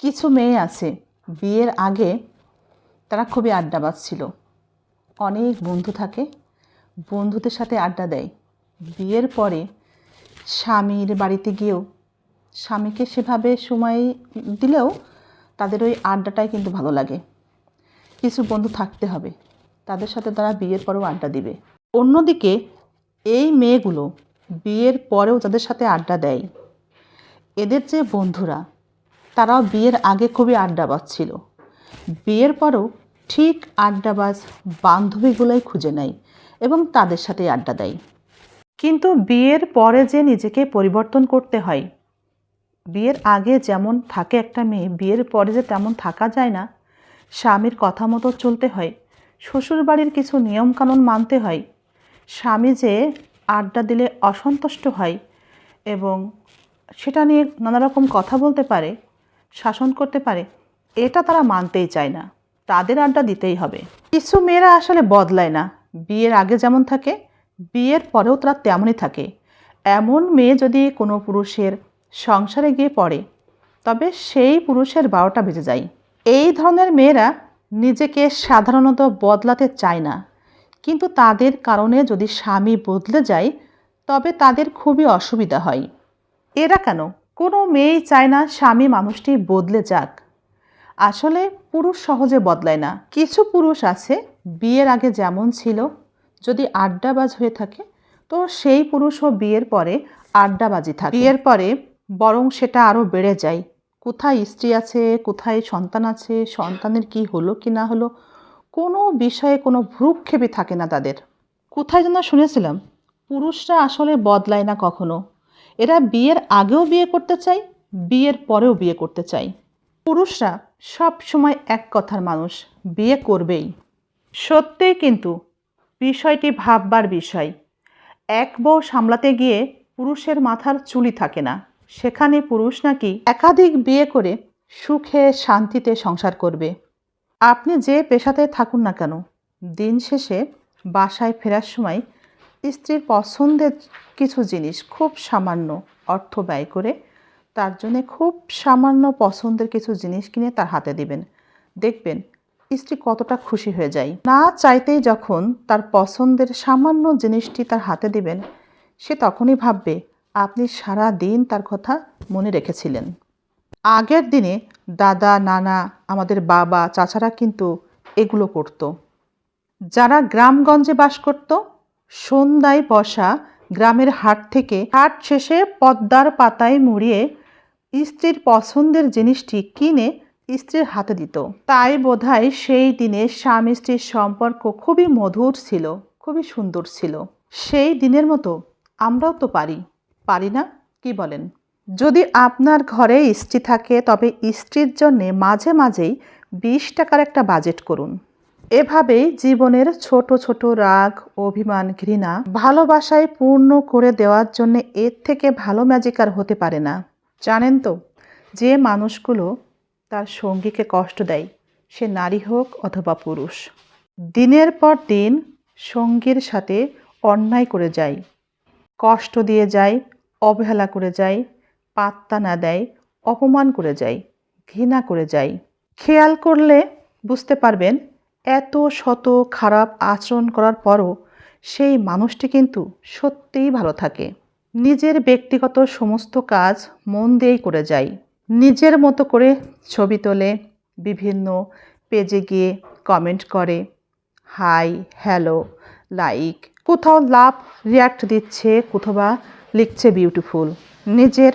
কিছু মেয়ে আছে, বিয়ের আগে তারা খুবই আড্ডাবাজ ছিল অনেক বন্ধু থাকে, বন্ধুদের সাথে আড্ডা দেয়। বিয়ের পরে স্বামীর বাড়িতে গিয়েও স্বামীকে সেভাবে সময় দিলেও তাদের ওই আড্ডাটাই কিন্তু ভালো লাগে। কিছু বন্ধু থাকতে হবে, তাদের সাথে তারা বিয়ের পরেও আড্ডা দিবে। অন্যদিকে এই মেয়েগুলো বিয়ের পরেও তাদের সাথে আড্ডা দেয়। এদের যে বন্ধুরা তারাও বিয়ের আগে খুবই আড্ডাবাজ ছিল। বিয়ের পরেও ঠিক আড্ডাবাজ বান্ধবীগুলোই খুঁজে নেয় এবং তাদের সাথে আড্ডা দেয়। কিন্তু বিয়ের পরে যে নিজেকে পরিবর্তন করতে হয়, বিয়ের আগে যেমন থাকে একটা মেয়ে, বিয়ের পরে যে তেমন থাকা যায় না, স্বামীর কথা মতো চলতে হয়, শ্বশুরবাড়ির কিছু নিয়মকানুন মানতে হয়, স্বামী যে আড্ডা দিলে অসন্তুষ্ট হয় এবং সেটা নিয়ে নানা রকম কথা বলতে পারে শাসন করতে পারে, এটা তারা মানতেই চায় না। তাদের আড্ডা দিতেই হবে। কিছু মেয়েরা আসলে বদলায় না। বিয়ের আগে যেমন থাকে, বিয়ের পরেও তারা তেমনই থাকে। এমন মেয়ে যদি কোনো পুরুষের সংসারে গিয়ে পড়ে, তবে সেই পুরুষের বারোটা বেজে যায়। এই ধরনের মেয়েরা নিজেকে সাধারণত বদলাতে চায় না। কিন্তু তাদের কারণে যদি স্বামী বদলে যায়, তবে তাদের খুবই অসুবিধা হয়। এরা কেন? কোনো মেয়েই চায় না স্বামী মানুষটি বদলে যাক। আসলে পুরুষ সহজে বদলায় না। কিছু পুরুষ আছে, বিয়ের আগে যেমন ছিল, যদি আড্ডাবাজ হয়ে থাকে, তো সেই পুরুষও বিয়ের পরে আড্ডাবাজি থাকে। বিয়ের পরে বরং সেটা আরও বেড়ে যায়। কোথায় স্ত্রী আছে, কোথায় সন্তান আছে, সন্তানের কি হলো কি না হলো, কোনো বিষয়ে কোনো ভ্রুক্ষেপই থাকে না তাদের। কোথায় যেন শুনেছিলাম, পুরুষরা আসলে বদলায় না কখনো। এরা বিয়ের আগেও বিয়ে করতে চায়, বিয়ের পরেও বিয়ে করতে চায়। পুরুষরা সব সময় এক কথার মানুষ, বিয়ে করবেই। সত্যিই কিন্তু বিষয়টি ভাববার বিষয়। এক বউ সামলাতে গিয়ে পুরুষের মাথার চুলি থাকে না। সেখানে পুরুষ নাকি একাধিক বিয়ে করে সুখে, শান্তিতে সংসার করবে। আপনি যে পেশাতে থাকুন না কেন, দিন শেষে বাসায় ফেরার সময় স্ত্রীর পছন্দের কিছু জিনিস খুব সামান্য অর্থ ব্যয় করে তার জন্যে খুব সামান্য পছন্দের কিছু জিনিস কিনে তার হাতে দিবেন। দেখবেন স্ত্রী কতটা খুশি হয়ে যায়। না চাইতেই যখন তার পছন্দের সামান্য জিনিসটি তার হাতে দিবেন, সে তখনই ভাববে, আপনি সারা দিন তার কথা মনে রেখেছিলেন। আগের দিনে দাদা, নানা, আমাদের বাবা, চাচারা কিন্তু এগুলো করতো। যারা গ্রামগঞ্জে বাস করত সন্ধ্যায় বসা গ্রামের হাট থেকে হাট শেষে পদ্মার পাতায় মুড়িয়ে স্ত্রীর পছন্দের জিনিসটি কিনে স্ত্রীর হাতে দিত। তাই বোধহয় সেই দিনে স্বামী স্ত্রীর সম্পর্ক খুবই মধুর ছিল, খুবই সুন্দর ছিল। সেই দিনের মতো আমরাও তো পারি। পারি না? কি বলেন? যদি আপনার ঘরে স্ত্রী থাকে, তবে স্ত্রীর জন্যে মাঝে মাঝেই বিশ টাকার একটা বাজেট করুন। এভাবেই জীবনের ছোট ছোট রাগ, অভিমান, ঘৃণা ভালোবাসায় পূর্ণ করে দেওয়ার জন্য এর থেকে ভালো ম্যাজিক আর হতে পারে না। জানেন তো, যে মানুষগুলো তার সঙ্গীকে কষ্ট দেয়, সে নারী হোক অথবা পুরুষ, দিনের পর দিন সঙ্গীর সাথে অন্যায় করে যায়, কষ্ট দিয়ে যায়, অবহেলা করে যায়, পাত্তা না দেয়, অপমান করে যায়, ঘৃণা করে যায়। খেয়াল করলে বুঝতে পারবেন এত শত খারাপ আচরণ করার পরও সেই মানুষটি কিন্তু সত্যিই ভালো থাকে। নিজের ব্যক্তিগত সমস্ত কাজ মন দিয়েই করে যায়। নিজের মতো করে ছবি তোলে, বিভিন্ন পেজে গিয়ে কমেন্ট করে হাই হ্যালো লাইক কোথাও লাভ রিয়াক্ট দিচ্ছে, কোথাও লিখছে বিউটিফুল নিজের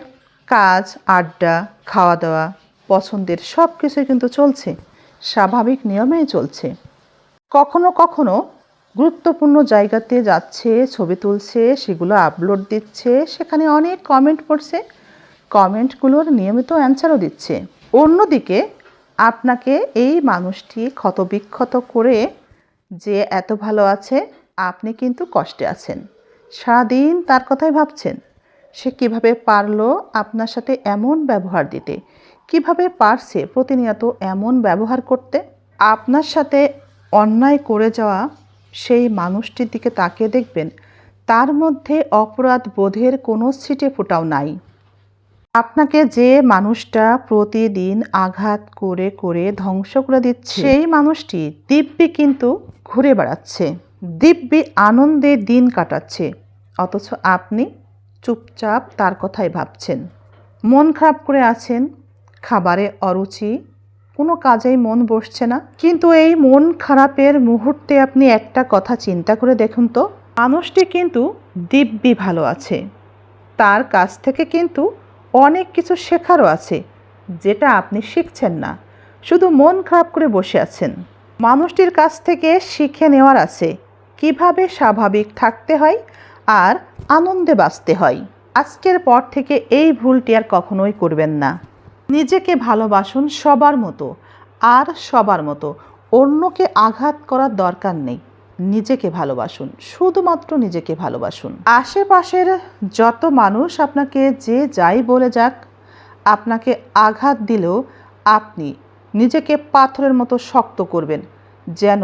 কাজ, আড্ডা খাওয়া দাওয়া পছন্দের সব কিছুই কিন্তু চলছে। স্বাভাবিক নিয়মেই চলছে। কখনো কখনো গুরুত্বপূর্ণ জায়গাতে যাচ্ছে, ছবি তুলছে, সেগুলো আপলোড দিচ্ছে, সেখানে অনেক কমেন্ট পড়ছে। কমেন্টগুলোর নিয়মিত অ্যান্সারও দিচ্ছে। অন্যদিকে আপনাকে এই মানুষটি ক্ষতবিক্ষত করে যে এত ভালো আছে, আপনি কিন্তু কষ্টে আছেন। সারাদিন তার কথাই ভাবছেন। সে কীভাবে পারল আপনার সাথে এমন ব্যবহার দিতে? কীভাবে পারছে প্রতিনিয়ত এমন ব্যবহার করতে আপনার সাথে অন্যায় করে যাওয়া সেই মানুষটির দিকে তাকিয়ে দেখবেন তার মধ্যে অপরাধ বোধের কোনো ছিটে ফোটাও নাই। আপনাকে যে মানুষটা প্রতিদিন আঘাত করে করে ধ্বংস করে দিচ্ছে সেই মানুষটি দিব্যি কিন্তু ঘুরে বেড়াচ্ছে দিব্যি আনন্দে দিন কাটাচ্ছে অথচ আপনি চুপচাপ তার কথাই ভাবছেন। মন খারাপ করে আছেন খাবারে অরুচি, কোনো কাজেই মন বসছে না। কিন্তু এই মন খারাপের মুহূর্তে আপনি একটা কথা চিন্তা করে দেখুন তো। মানুষটি কিন্তু দিব্যি ভালো আছে। তার কাছ থেকে কিন্তু অনেক কিছু শেখারও আছে, যেটা আপনি শিখছেন না। শুধু মন খারাপ করে বসে আছেন। মানুষটির কাছ থেকে শিখে নেওয়ার আছে কীভাবে স্বাভাবিক থাকতে হয় আর আনন্দে বাঁচতে হয়। আজকের পর থেকে এই ভুলটি আর কখনোই করবেন না। নিজেকে ভালোবাসুন সবার মতো, আর সবার মতো। অন্যকে আঘাত করার দরকার নেই। নিজেকে ভালোবাসুন, শুধুমাত্র নিজেকে ভালোবাসুন। আশেপাশের যত মানুষ আপনাকে যে যাই বলে যাক, আপনাকে আঘাত দিলেও আপনি নিজেকে পাথরের মতো শক্ত করবেন, যেন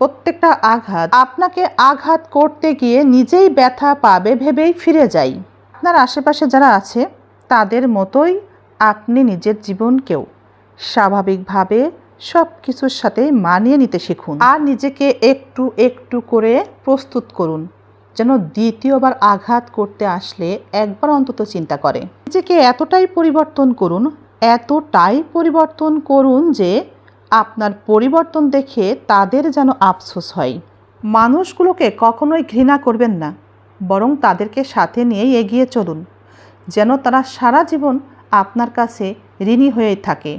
প্রত্যেকটা আঘাত আপনাকে আঘাত করতে গিয়ে নিজেই ব্যথা পাবে ভেবেই ফিরে যাই। আপনার আশেপাশে যারা আছে, তাদের মতোই আপনি নিজের জীবনকেও স্বাভাবিকভাবে সব কিছুর সাথে মানিয়ে নিতে শিখুন। আর নিজেকে একটু একটু করে প্রস্তুত করুন, যেন দ্বিতীয়বার আঘাত করতে আসলে একবার অন্তত চিন্তা করে। নিজেকে এতটাই পরিবর্তন করুন, এতটাই পরিবর্তন করুন যে আপনার পরিবর্তন দেখে তাদের যেন আফসোস হয়। মানুষগুলোকে কখনোই ঘৃণা করবেন না, বরং তাদেরকে সাথে নিয়েই এগিয়ে চলুন, যেন তারা সারা জীবন আপনার কাছে ঋণী হয়ে থাকে।